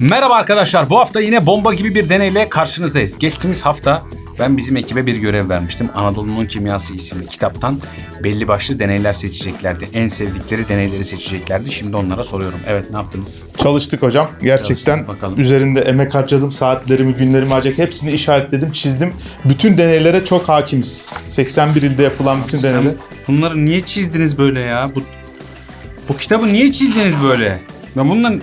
Merhaba arkadaşlar. Bu hafta yine bomba gibi bir deneyle karşınızdayız. Geçtiğimiz hafta ben bizim ekibe bir görev vermiştim. Anadolu'nun Kimyası isimli kitaptan belli başlı deneyler seçeceklerdi. En sevdikleri deneyleri seçeceklerdi. Şimdi onlara soruyorum. Evet ne yaptınız? Çalıştık hocam. Gerçekten Çalıştık, bakalım. üzerinde emek harcadım. Saatlerimi, günlerimi harcayarak hepsini işaretledim, çizdim. Bütün deneylere çok hakimiz. 81 ilde yapılan bütün Sen deneyler. bunları niye çizdiniz böyle ya? Bu, bu kitabı niye çizdiniz böyle? Ben bundan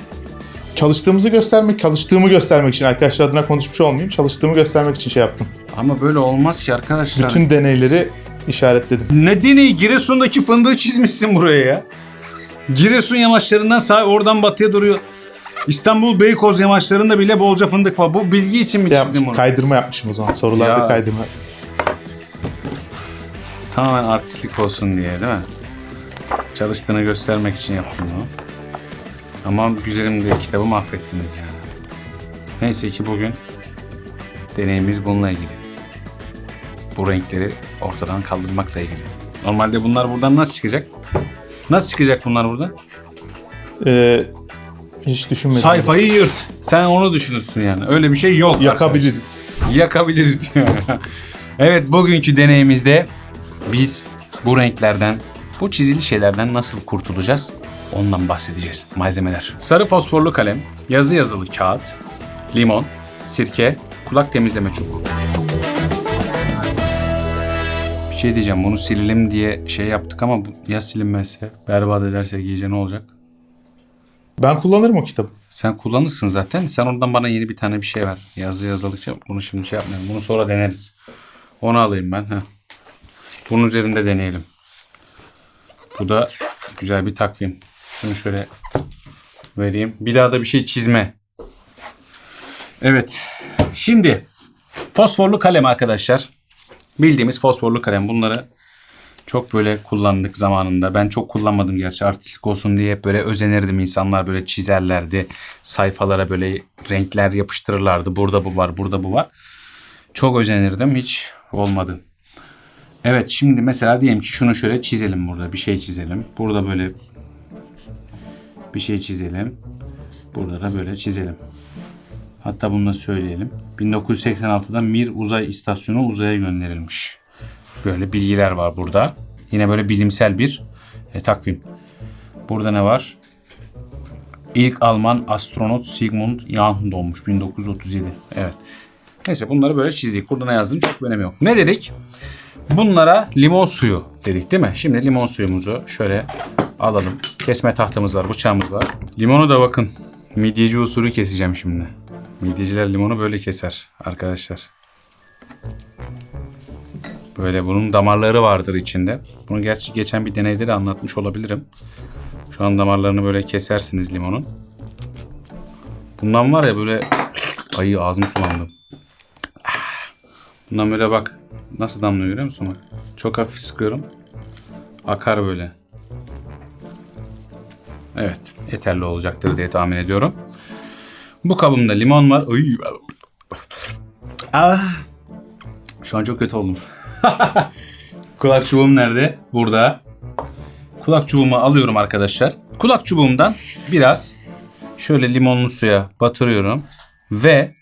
Çalıştığımızı göstermek, çalıştığımı göstermek için arkadaşlar adına konuşmuş olmayayım. Çalıştığımı göstermek için şey yaptım. ama böyle olmaz ki arkadaşlar. Bütün deneyleri işaretledim. Ne deneyi? Giresun'daki fındığı çizmişsin buraya ya. Giresun yamaçlarından sağ oradan batıya duruyor. İstanbul Beykoz yamaçlarında bile bolca fındık var. Bu bilgi için mi çizdin Yapmış, bunu? kaydırma yapmışım o zaman. Sorularda Ya. kaydırma. Tamamen artistlik olsun diye değil mi? Çalıştığını göstermek için yaptım bunu. Ama güzelim diye kitabı mahvettiniz yani. Neyse ki bugün deneyimiz bununla ilgili. Bu renkleri ortadan kaldırmakla ilgili. Normalde bunlar buradan nasıl çıkacak? Nasıl çıkacak bunlar buradan? Ee, hiç düşünmedim. Sayfayı yırt. Sen onu düşünürsün yani. Öyle bir şey yok. Yakabiliriz. Yakabiliriz diyor. evet bugünkü deneyimizde biz bu renklerden, bu çizili şeylerden nasıl kurtulacağız? Ondan bahsedeceğiz. Malzemeler. Sarı fosforlu kalem, yazı yazılı kağıt, limon, sirke, kulak temizleme çubuğu. Bir şey diyeceğim. Bunu silelim diye şey yaptık ama ya silinmezse, berbat ederse giyece ne olacak? Ben kullanırım o kitabı. Sen kullanırsın zaten. Sen oradan bana yeni bir tane bir şey ver. Yazı yazılıkça bunu şimdi şey yapmayalım. Bunu sonra deneriz. Onu alayım ben. Heh. Bunun üzerinde deneyelim. Bu da güzel bir takvim. Şunu şöyle vereyim. Bir daha da bir şey çizme. Evet. Şimdi fosforlu kalem arkadaşlar. Bildiğimiz fosforlu kalem. Bunları çok böyle kullandık zamanında. Ben çok kullanmadım gerçi artistik olsun diye hep böyle özenirdim. İnsanlar böyle çizerlerdi. Sayfalara böyle renkler yapıştırırlardı. Burada bu var, burada bu var. Çok özenirdim. Hiç olmadı. Evet şimdi mesela diyelim ki şunu şöyle çizelim burada. Bir şey çizelim. Burada böyle bir şey çizelim. Burada da böyle çizelim. Hatta bunu da söyleyelim. 1986'da Mir uzay istasyonu uzaya gönderilmiş. Böyle bilgiler var burada. Yine böyle bilimsel bir e, takvim. Burada ne var? İlk Alman astronot Sigmund Jähn doğmuş 1937. Evet. Neyse bunları böyle çizdik. Burada ne yazdığını çok önemi yok. Ne dedik? Bunlara limon suyu dedik değil mi? Şimdi limon suyumuzu şöyle alalım. Kesme tahtamız var, bıçağımız var. Limonu da bakın. Midyeci usulü keseceğim şimdi. Midyeciler limonu böyle keser arkadaşlar. Böyle bunun damarları vardır içinde. Bunu gerçi geçen bir deneyde de anlatmış olabilirim. Şu an damarlarını böyle kesersiniz limonun. Bundan var ya böyle... Ay ağzım sulandı. Bundan böyle bak. Nasıl damlıyor görüyor musun? Bak. Çok hafif sıkıyorum. Akar böyle. Evet. Yeterli olacaktır diye tahmin ediyorum. Bu kabımda limon var. Ay. Ah. Şu an çok kötü oldum. Kulak çubuğum nerede? Burada. Kulak çubuğumu alıyorum arkadaşlar. Kulak çubuğumdan biraz şöyle limonlu suya batırıyorum ve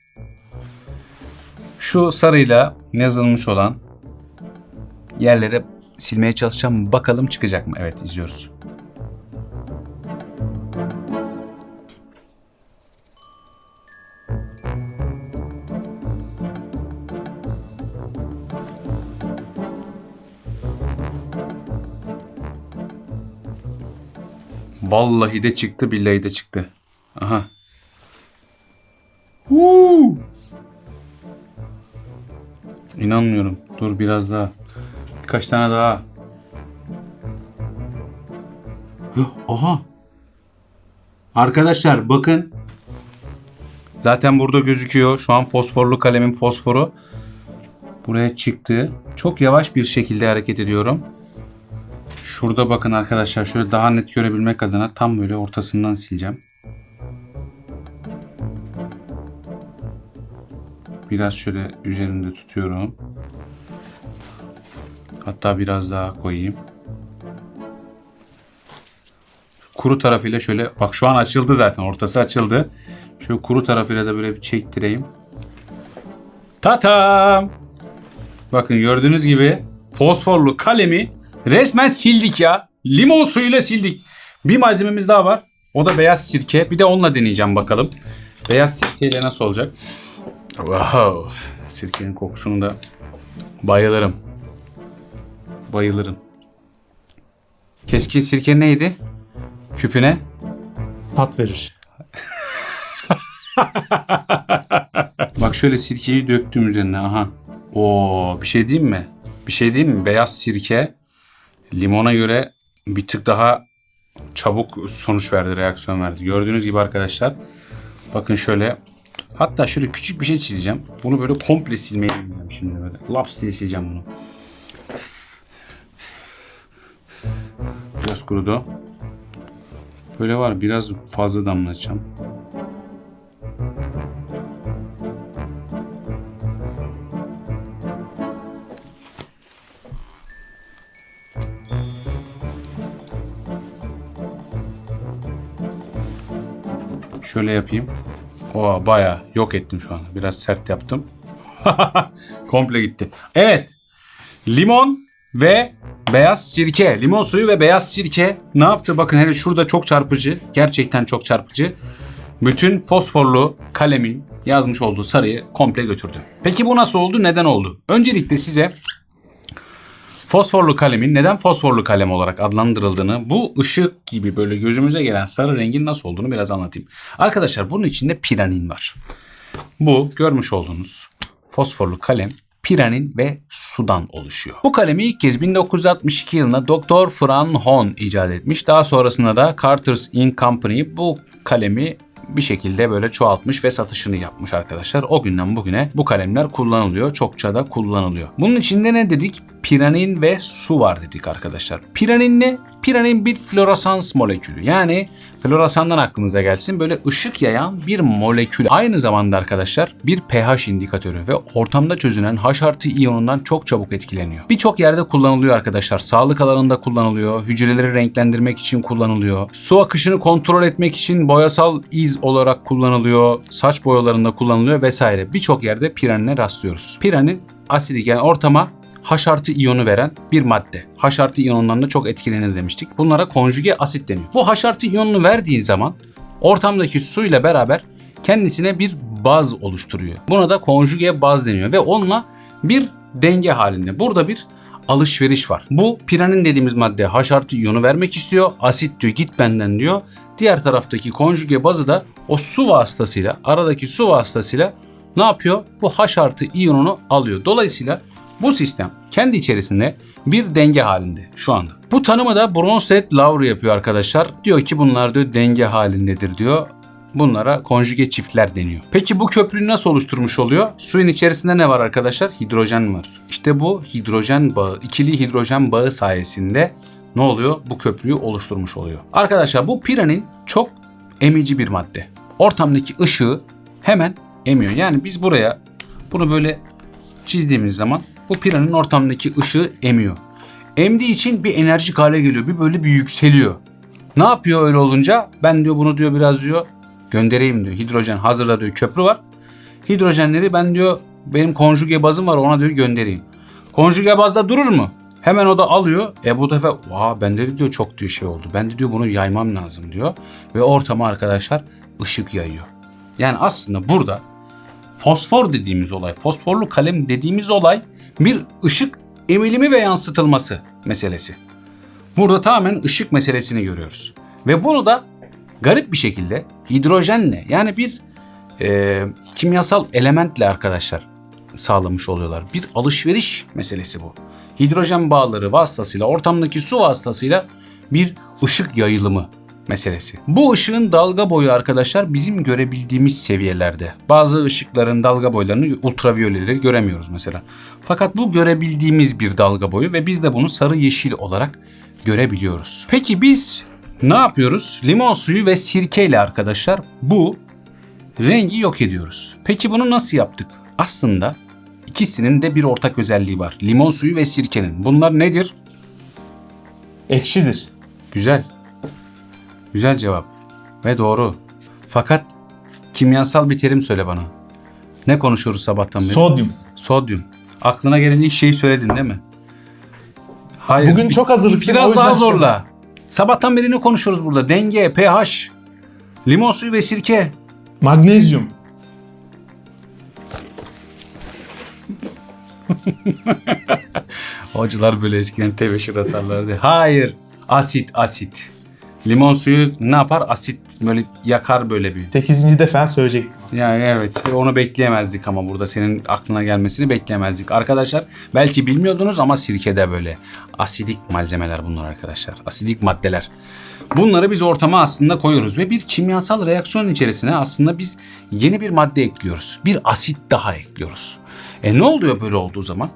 şu sarıyla yazılmış olan yerlere silmeye çalışacağım. Bakalım çıkacak mı? Evet izliyoruz. Vallahi de çıktı, billahi de çıktı. Aha. Huu. İnanmıyorum. Dur biraz daha. Birkaç tane daha. Aha. Arkadaşlar bakın. Zaten burada gözüküyor. Şu an fosforlu kalemin fosforu buraya çıktı. Çok yavaş bir şekilde hareket ediyorum. Şurada bakın arkadaşlar şöyle daha net görebilmek adına tam böyle ortasından sileceğim. Biraz şöyle üzerinde tutuyorum. Hatta biraz daha koyayım. Kuru tarafıyla şöyle bak şu an açıldı zaten ortası açıldı. Şöyle kuru tarafıyla da böyle bir çektireyim. Tatam! Bakın gördüğünüz gibi fosforlu kalemi resmen sildik ya. Limon suyuyla sildik. Bir malzememiz daha var. O da beyaz sirke. Bir de onunla deneyeceğim bakalım. Beyaz sirkeyle nasıl olacak? Wow. Sirkenin kokusunu da bayılırım. Bayılırım. Keskin sirke neydi? Küpüne. Tat verir. Bak şöyle sirkeyi döktüm üzerine. Aha. Oo, bir şey diyeyim mi? Bir şey diyeyim mi? Beyaz sirke limona göre bir tık daha çabuk sonuç verdi, reaksiyon verdi. Gördüğünüz gibi arkadaşlar. Bakın şöyle. Hatta şöyle küçük bir şey çizeceğim. Bunu böyle komple silmeyi deneyeceğim şimdi böyle. Laps diye sileceğim bunu. Biraz kurudu. Böyle var biraz fazla damlatacağım. Şöyle yapayım. O baya yok ettim şu an. Biraz sert yaptım. Komple gitti. Evet. Limon ve beyaz sirke. Limon suyu ve beyaz sirke ne yaptı? Bakın hele şurada çok çarpıcı. Gerçekten çok çarpıcı. Bütün fosforlu kalemin yazmış olduğu sarıyı komple götürdü. Peki bu nasıl oldu? Neden oldu? Öncelikle size Fosforlu kalemin neden fosforlu kalem olarak adlandırıldığını, bu ışık gibi böyle gözümüze gelen sarı rengin nasıl olduğunu biraz anlatayım. Arkadaşlar bunun içinde piranin var. Bu görmüş olduğunuz fosforlu kalem piranin ve sudan oluşuyor. Bu kalemi ilk kez 1962 yılında Dr. Fran Hon icat etmiş. Daha sonrasında da Carter's Ink Company bu kalemi bir şekilde böyle çoğaltmış ve satışını yapmış arkadaşlar. O günden bugüne bu kalemler kullanılıyor. Çokça da kullanılıyor. Bunun içinde ne dedik? Piranin ve su var dedik arkadaşlar. Piranin ne? Piranin bir floresans molekülü. Yani floresandan aklınıza gelsin böyle ışık yayan bir molekül. Aynı zamanda arkadaşlar bir pH indikatörü ve ortamda çözünen H artı iyonundan çok çabuk etkileniyor. Birçok yerde kullanılıyor arkadaşlar. Sağlık alanında kullanılıyor. Hücreleri renklendirmek için kullanılıyor. Su akışını kontrol etmek için boyasal iz olarak kullanılıyor. Saç boyalarında kullanılıyor vesaire. Birçok yerde piranine rastlıyoruz. Piranin asidik yani ortama H artı iyonu veren bir madde. H artı iyonundan da çok etkilenir demiştik. Bunlara konjüge asit deniyor. Bu H artı iyonunu verdiğin zaman ortamdaki suyla beraber kendisine bir baz oluşturuyor. Buna da konjüge baz deniyor ve onunla bir denge halinde. Burada bir alışveriş var. Bu piranin dediğimiz madde H artı iyonu vermek istiyor. Asit diyor git benden diyor. Diğer taraftaki konjüge bazı da o su vasıtasıyla aradaki su vasıtasıyla ne yapıyor? Bu H artı iyonunu alıyor. Dolayısıyla bu sistem kendi içerisinde bir denge halinde şu anda. Bu tanımı da Bronsted Lowry yapıyor arkadaşlar. Diyor ki bunlar diyor denge halindedir diyor. Bunlara konjüge çiftler deniyor. Peki bu köprüyü nasıl oluşturmuş oluyor? Suyun içerisinde ne var arkadaşlar? Hidrojen var. İşte bu hidrojen bağı, ikili hidrojen bağı sayesinde ne oluyor? Bu köprüyü oluşturmuş oluyor. Arkadaşlar bu piranin çok emici bir madde. Ortamdaki ışığı hemen emiyor. Yani biz buraya bunu böyle çizdiğimiz zaman bu piranın ortamdaki ışığı emiyor. Emdiği için bir enerjik hale geliyor. Bir böyle bir yükseliyor. Ne yapıyor öyle olunca? Ben diyor bunu diyor biraz diyor göndereyim diyor. Hidrojen hazırda diyor köprü var. Hidrojenleri ben diyor benim konjüge bazım var ona diyor göndereyim. Konjüge bazda durur mu? Hemen o da alıyor. E bu defa Vaa bende de diyor çok diyor şey oldu. Ben de diyor bunu yaymam lazım diyor. Ve ortama arkadaşlar ışık yayıyor. Yani aslında burada fosfor dediğimiz olay, fosforlu kalem dediğimiz olay bir ışık emilimi ve yansıtılması meselesi. Burada tamamen ışık meselesini görüyoruz. Ve bunu da garip bir şekilde hidrojenle yani bir e, kimyasal elementle arkadaşlar sağlamış oluyorlar. Bir alışveriş meselesi bu. Hidrojen bağları vasıtasıyla ortamdaki su vasıtasıyla bir ışık yayılımı meselesi. Bu ışığın dalga boyu arkadaşlar bizim görebildiğimiz seviyelerde. Bazı ışıkların dalga boylarını ultraviyoleleri göremiyoruz mesela. Fakat bu görebildiğimiz bir dalga boyu ve biz de bunu sarı yeşil olarak görebiliyoruz. Peki biz ne yapıyoruz? Limon suyu ve sirkeyle arkadaşlar bu rengi yok ediyoruz. Peki bunu nasıl yaptık? Aslında ikisinin de bir ortak özelliği var. Limon suyu ve sirkenin. Bunlar nedir? Ekşidir. Güzel. Güzel cevap. Ve doğru. Fakat kimyasal bir terim söyle bana. Ne konuşuyoruz sabahtan beri? Sodyum. Sodyum. Aklına gelen ilk şeyi söyledin değil mi? Hayır. Bugün bir- çok hazırlıklıyım, Biraz daha şey- zorla. Sabahtan beri ne konuşuyoruz burada? Denge, pH, limon suyu ve sirke. Magnezyum. Hocalar böyle eskiden tebeşir atarlardı. Hayır. Asit, asit. Limon suyu ne yapar? Asit böyle yakar böyle bir. 8. defa söyleyecektim. Yani evet onu bekleyemezdik ama burada senin aklına gelmesini bekleyemezdik. Arkadaşlar belki bilmiyordunuz ama sirkede böyle. Asidik malzemeler bunlar arkadaşlar. Asidik maddeler. Bunları biz ortama aslında koyuyoruz ve bir kimyasal reaksiyon içerisine aslında biz yeni bir madde ekliyoruz. Bir asit daha ekliyoruz. E ne oluyor böyle olduğu zaman?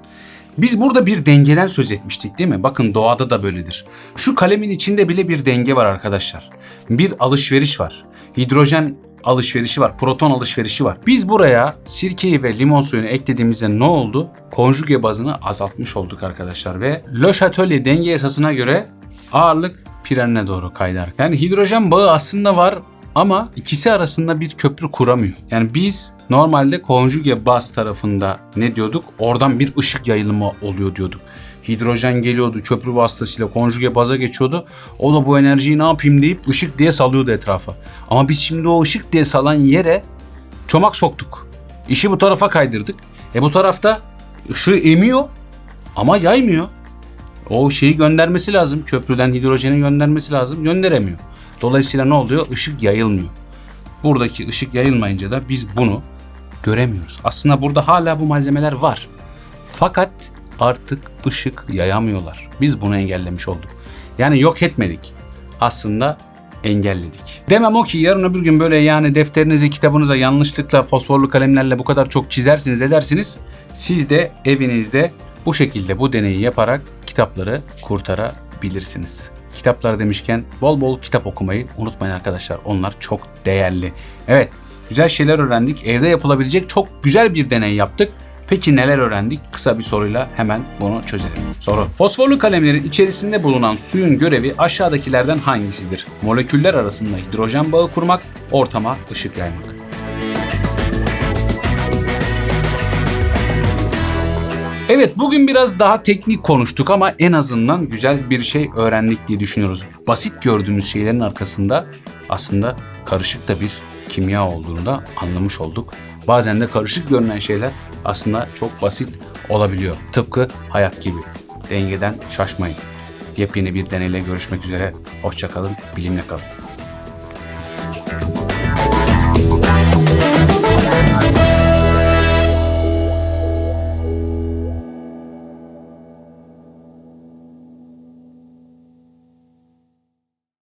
Biz burada bir dengeden söz etmiştik değil mi? Bakın doğada da böyledir. Şu kalemin içinde bile bir denge var arkadaşlar. Bir alışveriş var. Hidrojen alışverişi var, proton alışverişi var. Biz buraya sirkeyi ve limon suyunu eklediğimizde ne oldu? Konjüge bazını azaltmış olduk arkadaşlar ve Le Chatelier denge esasına göre ağırlık pirenine doğru kaydı. Yani hidrojen bağı aslında var ama ikisi arasında bir köprü kuramıyor. Yani biz normalde konjüge baz tarafında ne diyorduk? Oradan bir ışık yayılımı oluyor diyorduk. Hidrojen geliyordu köprü vasıtasıyla konjüge baza geçiyordu. O da bu enerjiyi ne yapayım deyip ışık diye salıyordu etrafa. Ama biz şimdi o ışık diye salan yere çomak soktuk. İşi bu tarafa kaydırdık. E bu tarafta ışığı emiyor ama yaymıyor. O şeyi göndermesi lazım. Köprüden hidrojeni göndermesi lazım. Gönderemiyor. Dolayısıyla ne oluyor? Işık yayılmıyor. Buradaki ışık yayılmayınca da biz bunu göremiyoruz. Aslında burada hala bu malzemeler var. Fakat artık ışık yayamıyorlar. Biz bunu engellemiş olduk. Yani yok etmedik. Aslında engelledik. Demem o ki yarın öbür gün böyle yani defterinize, kitabınıza yanlışlıkla fosforlu kalemlerle bu kadar çok çizersiniz, edersiniz. Siz de evinizde bu şekilde bu deneyi yaparak kitapları kurtarabilirsiniz. Kitaplar demişken bol bol kitap okumayı unutmayın arkadaşlar. Onlar çok değerli. Evet, güzel şeyler öğrendik. Evde yapılabilecek çok güzel bir deney yaptık. Peki neler öğrendik? Kısa bir soruyla hemen bunu çözelim. Soru. Fosforlu kalemlerin içerisinde bulunan suyun görevi aşağıdakilerden hangisidir? Moleküller arasında hidrojen bağı kurmak, ortama ışık yaymak. Evet bugün biraz daha teknik konuştuk ama en azından güzel bir şey öğrendik diye düşünüyoruz. Basit gördüğümüz şeylerin arkasında aslında karışık da bir kimya olduğunu da anlamış olduk. Bazen de karışık görünen şeyler aslında çok basit olabiliyor. Tıpkı hayat gibi. Dengeden şaşmayın. Yepyeni bir deneyle görüşmek üzere. Hoşçakalın, bilimle kalın.